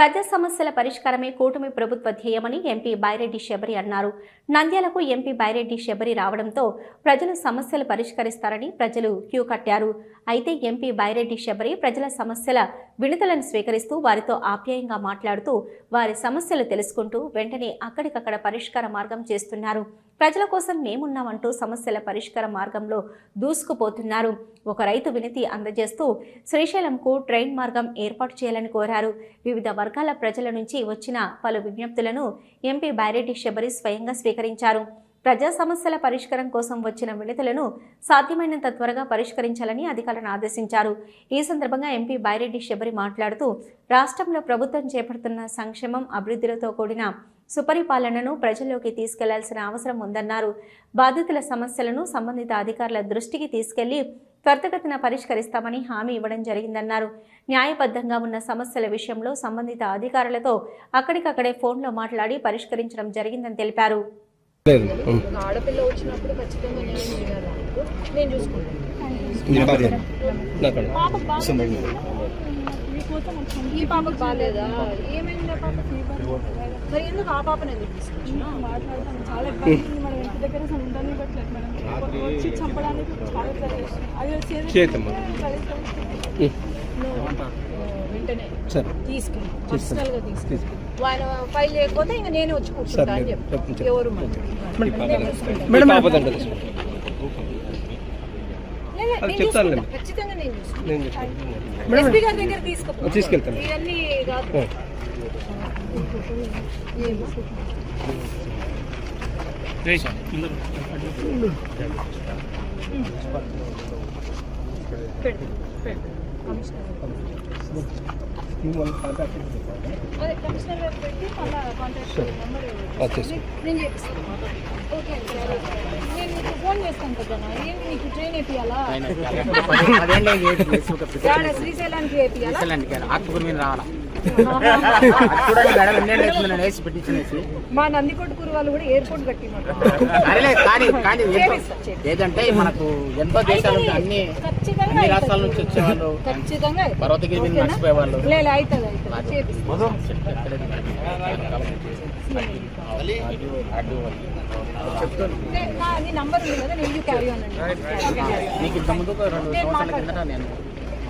ప్రజా సమస్యల పరిష్కారమే కూటమి ప్రభుత్వ ధ్యేయమని ఎంపీ బైరెడ్డి శబరి అన్నారు. నంద్యాలకు ఎంపీ బైరెడ్డి శబరి రావడంతో ప్రజలు సమస్యలు పరిష్కరిస్తారని ప్రజలు క్యూ కట్టారు. అయితే ఎంపీ బైరెడ్డి శబరి ప్రజల సమస్యల వినతులను స్వీకరిస్తూ వారితో ఆప్యాయంగా మాట్లాడుతూ వారి సమస్యలు తెలుసుకుంటూ వెంటనే అక్కడికక్కడ పరిష్కార మార్గం చేస్తున్నారు. ప్రజల కోసం మేమున్నామంటూ సమస్యల పరిష్కార మార్గంలో దూసుకుపోతున్నారు. ఒక రైతు వినతి అందజేస్తూ శ్రీశైలంకు ట్రైన్ మార్గం ఏర్పాటు చేయాలని కోరారు. వివిధ వర్గాల ప్రజల నుంచి వచ్చిన పలు విజ్ఞప్తులను ఎంపీ బైరెడ్డి శబరి స్వయంగా స్వీకరించారు. ప్రజా సమస్యల పరిష్కారం కోసం వచ్చిన వినతులను సాధ్యమైనంత త్వరగా పరిష్కరించాలని అధికారులను ఆదేశించారు. ఈ సందర్భంగా ఎంపీ బైరెడ్డి శబరి మాట్లాడుతూ రాష్ట్రంలో ప్రభుత్వం చేపడుతున్న సంక్షేమం అభివృద్ధిలతో కూడిన సుపరిపాలనను ప్రజల్లోకి తీసుకెళ్ళాల్సిన అవసరం ఉందన్నారు. బాధితుల సమస్యలను సంబంధిత అధికారుల దృష్టికి తీసుకెళ్ళి త్వరితగతిన పరిష్కరిస్తామని హామీ ఇవ్వడం జరిగిందన్నారు. న్యాయబద్ధంగా ఉన్న సమస్యల విషయంలో సంబంధిత అధికారులతో అక్కడికక్కడే ఫోన్లో మాట్లాడి పరిష్కరించడం జరిగిందని తెలిపారు. ఆడపిల్ల వచ్చినప్పుడు ఖచ్చితంగా నేను ఈ పాపకు బాగాలేదా? ఏమైంది మరి ఎందుకు ఆ పాపని ఎందుకు తీసుకొచ్చినా మాట్లాడతాం చాలా ఇబ్బంది ఇంటి దగ్గర అసలు వచ్చి చంపడానికి చాలా అది వచ్చేది వెంటనే సరే. తీసుకుని ఆయన ఫైల్ చేయకపోతే ఇంకా నేను వచ్చి కూర్చుంటా అని చెప్పు. ఎవరు. మేడం అది. అది నేను నేను చెప్తాను. తీసుకెళ్తాను. కమిషనర్ ఫోన్ చేస్తాను కదా ఏంటి నీకు ట్రైన్ వేపియాలా శ్రీశైలానికి వేపియాలా పిచ్చలండి మీద రావాలా మా నందికొట్కూరు వాళ్ళు కూడా ఎయిర్పోర్ట్ చేపిస్తా. ఏదంటే మనకు ఎంతో దేశాల అన్ని ఖచ్చితంగా అన్ని అవుతుంది. రాష్ట్రాల నుంచి వచ్చేవాళ్ళు. ఖచ్చితంగా అవుతుంది. పర్వతగిరి మీద ఓకేనా? మర్చిపోయేవాళ్ళు లే లే, అవుతుంది అవుతుంది. చేపిస్తా. లే, నా నీ నంబర్ ఉంది కదా నేను క్యారీ ఆన్ అండి నీకు ఇంత ముందు ఒక రెండు సంవత్సరాల కిందట నేను